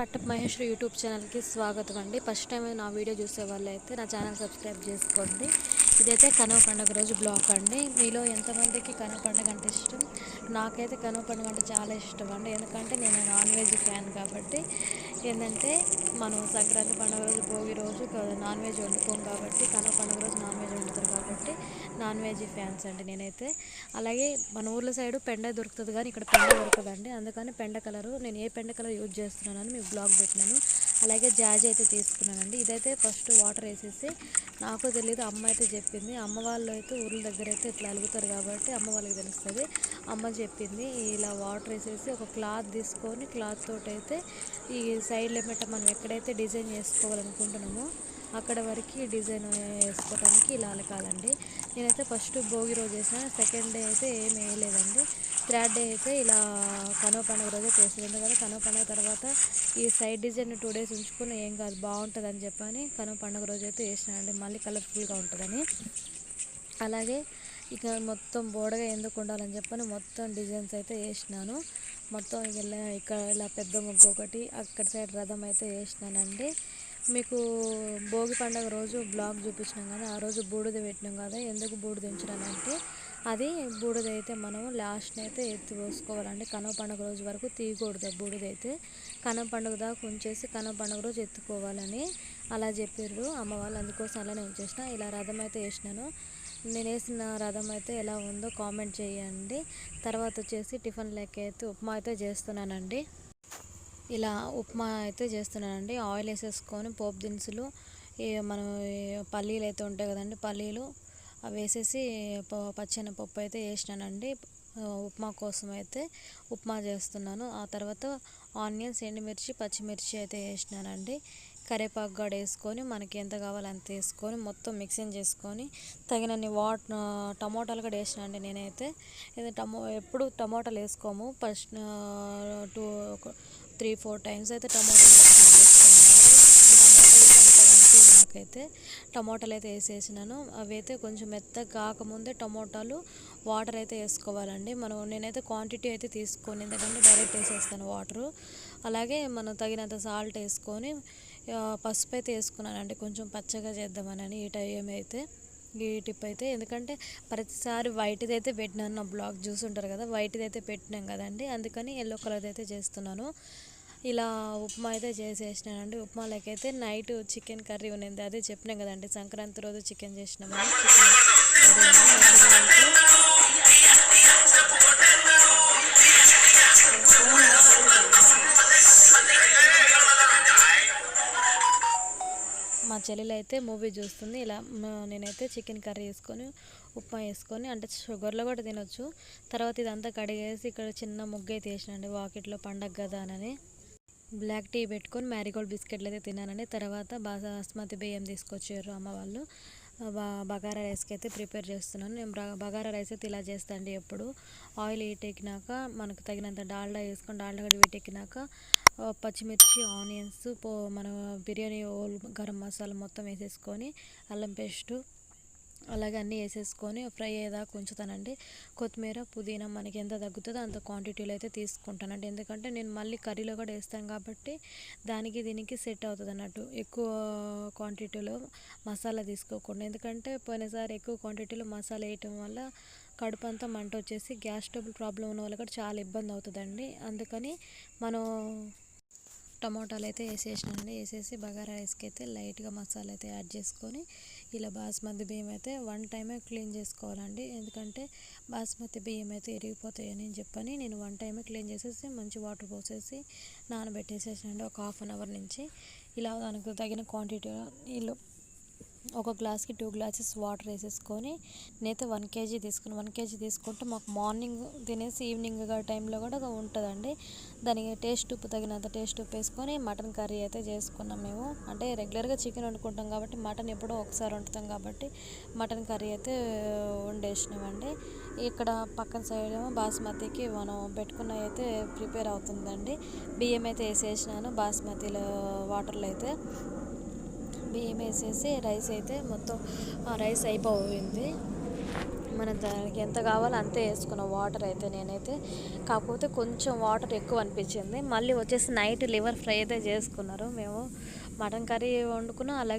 పట్టప్ Maheshwari YouTube ఛానల్కి స్వాగతం అండి. ఫస్ట్ టైం నా వీడియో చూసే వాళ్ళు అయితే నా ఛానల్ సబ్స్క్రైబ్ చేసుకోండి. ఇదైతే కనువ పండుగ రోజు బ్లాగ్ అండి. మీలో ఎంతమందికి కనుమ పండుగ అంటే ఇష్టం? నాకైతే కనువ పండుగ అంటే చాలా ఇష్టం అండి. ఎందుకంటే నేను నాన్ వెజ్ ఫ్యాన్ కాబట్టి ఏంటంటే మనం సంక్రాంతి పండుగ రోజు భోగి రోజు నాన్ వెజ్ వండుకోం కాబట్టి కనుమ పండుగ రోజు నాన్ వెజ్ వండుతారు కాబట్టి నాన్ వెజ్ ఫ్యాన్స్ అండి నేనైతే. అలాగే మన ఊర్ల సైడ్ పెండ దొరుకుతుంది కానీ ఇక్కడ పెండ దొరకదండి. అందుకని పెండ కలరు నేను ఏ పెండ కలర్ యూజ్ చేస్తున్నానని మీకు బ్లాగ్ పెట్టినాను. అలాగే జాజి అయితే తీసుకున్నానండి. ఇదైతే ఫస్ట్ వాటర్ వేసేసి నాకు తెలియదు అమ్మ అయితే చెప్పింది. అమ్మ వాళ్ళు అయితే ఊర్ల దగ్గర అయితే ఇట్లా అలుగుతారు కాబట్టి అమ్మ వాళ్ళకి తెలుస్తుంది. అమ్మ చెప్పింది ఇలా వాటర్ వేసేసి ఒక క్లాత్ తీసుకొని క్లాత్ తోటి అయితే ఈ సైడ్ లిమిట్ మనం ఎక్కడైతే డిజైన్ చేసుకోవాలనుకుంటున్నామో అక్కడ వరకు డిజైన్ వేసుకోవడానికి ఇలా అలకాలండి నేనైతే ఫస్ట్ భోగి రోజు వేసిన సెకండ్ డే అయితే ఏం వేయలేదండి. థర్డ్ డే అయితే ఇలా కనువ పండుగ రోజే చేస్తుంది ఎందుకంటే కనువ పండుగ తర్వాత ఈ సైడ్ డిజైన్ టూ డేస్ ఉంచుకుని ఏం కాదు బాగుంటుందని అని చెప్పని కనువ పండుగ రోజు అయితే వేసినానండి. మళ్ళీ కలర్ఫుల్గా ఉంటుందని. అలాగే ఇక మొత్తం బోడగా ఎందుకు ఉండాలని చెప్పని మొత్తం డిజైన్స్ అయితే వేసినాను. మొత్తం ఇలా ఇక్కడ ఇలా పెద్ద ముగ్గు ఒకటి అక్కడ సైడ్ రథం అయితే వేసినానండి. మీకు భోగి పండుగ రోజు బ్లాగ్ చూపించినాం కదా ఆ రోజు బూడిద పెట్టినాం కదా ఎందుకు బూడిద ఉంచడానంటే అది బూడిద అయితే మనం లాస్ట్ అయితే ఎత్తి పోసుకోవాలండి. కనుమ పండుగ రోజు వరకు తీయకూడదు బూడిద అయితే. కనుమ పండుగ దాకా ఉంచేసి కనుమ పండుగ రోజు ఎత్తుకోవాలని అలా చెప్పారు అమ్మ వాళ్ళు. అందుకోసం అలానే ఉంచేసిన. ఇలా రథం అయితే వేసినాను. నేను వేసిన రథం అయితే ఎలా ఉందో కామెంట్ చేయండి. తర్వాత వచ్చేసి టిఫిన్ లెక్క అయితే ఉప్మా అయితే చేస్తున్నానండి. ఇలా ఉప్మా అయితే చేస్తున్నానండి. ఆయిల్ వేసేసుకొని పోపు దినుసులు మనం పల్లీలు అయితే ఉంటాయి కదండి పల్లీలు అవి వేసేసి పచ్చెనపప్పు అయితే వేసినానండి. ఉప్మా కోసం అయితే ఉప్మా చేస్తున్నాను. ఆ తర్వాత ఆనియన్స్ ఎండుమిర్చి పచ్చిమిర్చి అయితే వేసినానండి. కరివేపాకు గడ వేసుకొని మనకి ఎంత కావాలో అంత వేసుకొని మొత్తం మిక్సింగ్ చేసుకొని తగినన్ని వాట్ టమోటాలు కూడా వేసినా అండి నేనైతే. ఇది టమో ఎప్పుడు టమోటాలు వేసుకోము. First two three four times అయితే టమోటాలు నాకైతే టమోటాలు అయితే వేసేసినాను. అవి అయితే కొంచెం మెత్తగా కాకముందే టమోటాలు వాటర్ అయితే వేసుకోవాలండి. మనం నేనైతే క్వాంటిటీ అయితే తీసుకొని. ఎందుకంటే డైరెక్ట్ వేసేస్తాను వాటరు అలాగే మనం తగినంత సాల్ట్ వేసుకొని పసుపు అయితే వేసుకున్నానండి. కొంచెం పచ్చగా చేద్దామని ఈ టైం అయితే. ఈ టిప్ అయితే. ఎందుకంటే ప్రతిసారి వైట్ది అయితే పెట్టినాను నా బ్లాగ్ చూసుంటారు కదా వైట్ది అయితే పెట్టినాం కదండి. అందుకని ఎల్లో కలర్ అయితే చేస్తున్నాను. ఇలా ఉప్మా అయితే చేసేసినానండి. ఉప్మాలకైతే నైట్ చికెన్ కర్రీ ఉన్నది. అదే చెప్పినాం కదండి సంక్రాంతి రోజు చికెన్ చేసినాము చికెన్ చెల్లెలు అయితే మూవీ చూస్తుంది. ఇలా నేనైతే చికెన్ కర్రీ వేసుకొని ఉప్మా వేసుకొని అంటే షుగర్లో కూడా తినొచ్చు. తర్వాత ఇదంతా కడిగేసి ఇక్కడ చిన్న ముగ్గు అయితే వేసినండి వాకిట్లో పండగ కదా అని. బ్లాక్ టీ పెట్టుకొని మ్యారీగోల్డ్ బిస్కెట్లు అయితే తిన్నానండి. తర్వాత బాస్మతి బియ్యం తీసుకొచ్చారు అమ్మ వాళ్ళు. బగారా రైస్కి అయితే ప్రిపేర్ చేస్తున్నాను. నేను బగారా రైస్ అయితే ఇలా చేస్తాను ఎప్పుడు. ఆయిల్ ఎక్కినాక మనకు తగినంత డాల్డా వేసుకొని డాల్డా కూడా ఎక్కినాక పచ్చిమిర్చి ఆనియన్స్ పో మన బిర్యానీ గరం మసాలా మొత్తం వేసేసుకొని అల్లం పేస్టు అలాగే అన్నీ వేసేసుకొని ఫ్రై అయ్యేదాకా ఉంచుతానండి. కొత్తిమీర పుదీనా మనకి ఎంత తగ్గుతుందో అంత క్వాంటిటీలో అయితే తీసుకుంటానండి. ఎందుకంటే నేను మళ్ళీ కర్రీలో కూడా వేస్తాను కాబట్టి దానికి దీనికి సెట్ అవుతుంది అన్నట్టు. ఎక్కువ క్వాంటిటీలో మసాలా తీసుకోకుండా. ఎందుకంటే పోయినసారి ఎక్కువ క్వాంటిటీలో మసాలా వేయటం వల్ల కడుపు అంతా మంట వచ్చేసి గ్యాస్ ట్రబుల్ ప్రాబ్లం ఉన్న వాళ్ళకి కూడా చాలా ఇబ్బంది అవుతుందండి. అందుకని మనం టమోటాలు అయితే వేసేసినానండి. వేసేసి బగారా రైస్కి అయితే లైట్గా మసాలా అయితే యాడ్ చేసుకొని ఇలా బాస్మతి బియ్యం అయితే వన్ టైమే క్లీన్ చేసుకోవాలండి. ఎందుకంటే బాస్మతి బియ్యం అయితే ఇరిగిపోతాయని చెప్పని నేను వన్ టైమే క్లీన్ చేసేసి మంచి వాటర్ పోసేసి నానబెట్టేసేసానండి ఒక హాఫ్ అన్ అవర్ నుంచి. ఇలా దానికి తగిన క్వాంటిటీ నీళ్ళు ఒక గ్లాస్కి టూ గ్లాసెస్ వాటర్ వేసేసుకొని నేనైతే వన్ కేజీ తీసుకుని వన్ కేజీ తీసుకుంటే మాకు మార్నింగ్ తినేసి ఈవినింగ్ టైంలో కూడా ఉంటుందండి. దానికి టేస్ట్ ఉప్పు తగినంత టేస్ట్ ఉప్పు వేసుకొని మటన్ కర్రీ అయితే చేసుకున్నాం మేము. అంటే రెగ్యులర్గా చికెన్ వండుకుంటాం కాబట్టి మటన్ ఎప్పుడో ఒకసారి వండుతాం కాబట్టి మటన్ కర్రీ అయితే వండేసినామండి. ఇక్కడ పక్కన సైడ్ ఏమో బాస్మతికి మనం పెట్టుకున్న అయితే ప్రిపేర్ అవుతుందండి. బియ్యం అయితే వేసేసినాను బాస్మతిలో వాటర్లో అయితే. బియ్యం వేసేసి రైస్ అయితే మొత్తం రైస్ అయిపోయింది. మన దానికి ఎంత కావాలో అంతే వేసుకున్న వాటర్ అయితే నేనైతే. కాకపోతే కొంచెం వాటర్ ఎక్కువ అనిపించింది. మళ్ళీ వచ్చేసి నైట్ లివర్ ఫ్రై అయితే చేసుకున్నారు. మేము మటన్ కర్రీ వండుకున్నాం అలాగే